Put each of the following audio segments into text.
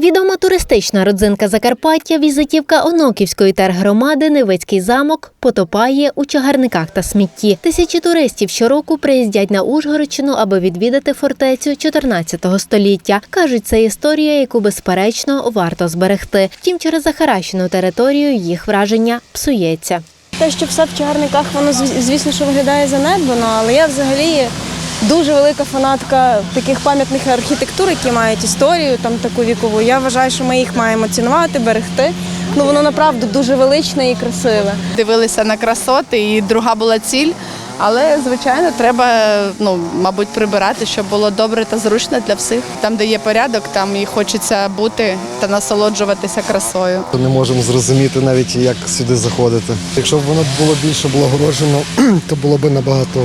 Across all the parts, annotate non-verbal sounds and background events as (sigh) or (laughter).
Відома туристична родзинка Закарпаття, візитівка Оноківської тергромади Невицький замок потопає у чагарниках та смітті. Тисячі туристів щороку приїздять на Ужгородщину, аби відвідати фортецю 14 століття. кажуть, це історія, яку безперечно варто зберегти. Втім, через захаращену територію їх враження псується. Те, що все в чагарниках, воно звісно, що виглядає занедбано, але я взагалі дуже велика фанатка таких пам'ятних архітектур, які мають історію там таку вікову. Я вважаю, що ми їх маємо цінувати, берегти. Ну воно направду дуже величне і красиве. дивилися на красоти, і друга була ціль. Але звичайно, треба ну, мабуть, прибирати, щоб було добре та зручно для всіх. Там, де є порядок, там і хочеться бути та насолоджуватися красою. Не можемо зрозуміти навіть, як сюди заходити. Якщо б воно було більше благороджено, (clears throat) то було б набагато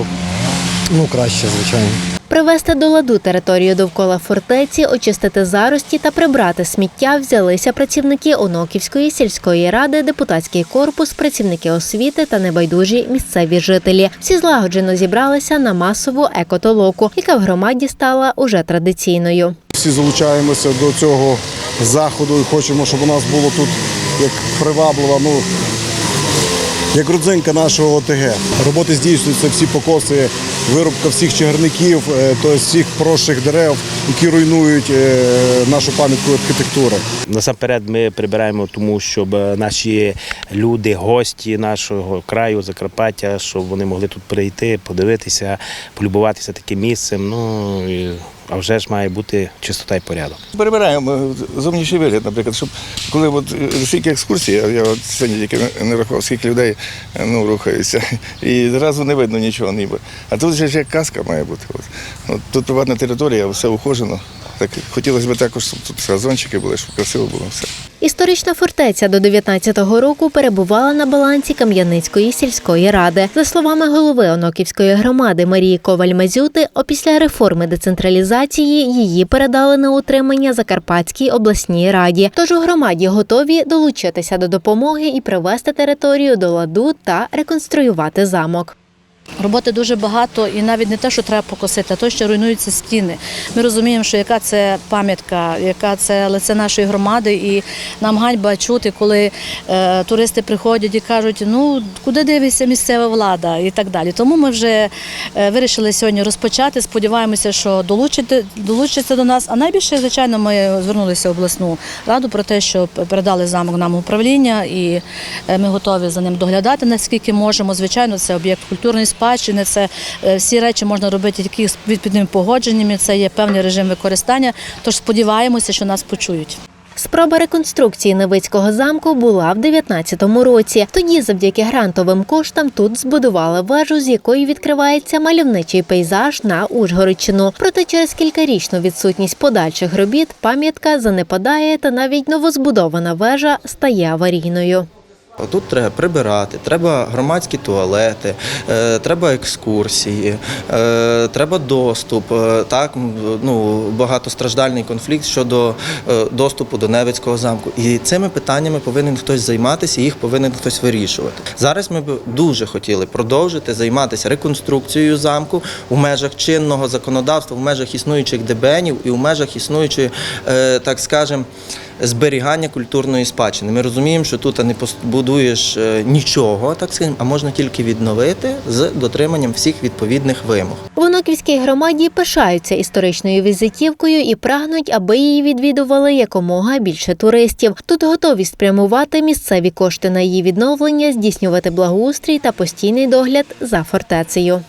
ну, краще, звичайно. Привести до ладу територію довкола фортеці, очистити зарості та прибрати сміття взялися працівники Оноківської сільської ради, депутатський корпус, працівники освіти та небайдужі місцеві жителі. Всі злагоджено зібралися на масову екотолоку, яка в громаді стала уже традиційною. Всі залучаємося до цього заходу і хочемо, щоб у нас було тут як приваблива, ну як родзинка нашого ОТГ. Роботи здійснюються всі покоси, вирубка всіх чагарників, то тобто всіх поросших дерев, які руйнують е, нашу пам'ятку архітектури. Насамперед ми прибираємо, тому щоб е, наші люди, гості нашого краю, Закарпаття, щоб вони могли тут прийти, подивитися, полюбуватися таким місцем. Ну і, а вже ж має бути чистота і порядок. Перебираємо зовнішній вигляд, наприклад, щоб коли от е, скільки екскурсій, я от сьогодні тільки не рахував, скільки людей е, ну, рухаються, (laughs) і зразу не видно нічого ніби. А тут же як казка має бути. От. От, тут приватна територія, все ухожено. Так хотілося б також, щоб тут газончики були, щоб красиво було все. Історична фортеця до 19-го року перебувала на балансі Кам'яницької сільської ради. За словами голови Оноківської громади Марії Коваль-Мазюти, опісля реформи децентралізації її передали на утримання Закарпатській обласній раді. Тож у громаді готові долучитися до допомоги і привести територію до ладу та реконструювати замок. Роботи дуже багато, і навіть не те, що треба покосити, а то, що руйнуються стіни. Ми розуміємо, що яка це пам'ятка, яка це лице нашої громади, і нам ганьба чути, коли е, туристи приходять і кажуть, ну куди дивиться місцева влада і так далі. Тому ми вже е, вирішили сьогодні розпочати. Сподіваємося, що долучити, долучиться до нас. А найбільше, звичайно, ми звернулися в обласну раду про те, що передали замок нам управління, і е, ми готові за ним доглядати, наскільки можемо. Звичайно, це об'єкт культурної спадщини. Це е, всі речі можна робити тільки з відповідними погодженнями. Це є певний режим використання. Тож сподіваємося, що нас почують. Спроба реконструкції Невицького замку була в 19-му році. Тоді, завдяки грантовим коштам, тут збудували вежу, з якої відкривається мальовничий пейзаж на Ужгородщину. Проте через кількарічну відсутність подальших робіт пам'ятка занепадає, та навіть новозбудована вежа стає аварійною. Тут треба прибирати, треба громадські туалети, е, треба екскурсії, е, треба доступ. е, Так, ну, багатостраждальний конфлікт щодо доступу до Невицького замку. І цими питаннями повинен хтось займатися, їх повинен хтось вирішувати. Зараз ми б дуже хотіли продовжити займатися реконструкцією замку у межах чинного законодавства, в межах існуючих ДБНів і у межах існуючої, так скажемо, зберігання культурної спадщини. Ми розуміємо, що тут не побудуєш е, нічого, так скажемо, а можна тільки відновити з дотриманням всіх відповідних вимог. В Оноківській громаді пишаються історичною візитівкою і прагнуть, аби її відвідували якомога більше туристів. Тут готові спрямувати місцеві кошти на її відновлення, здійснювати благоустрій та постійний догляд за фортецею.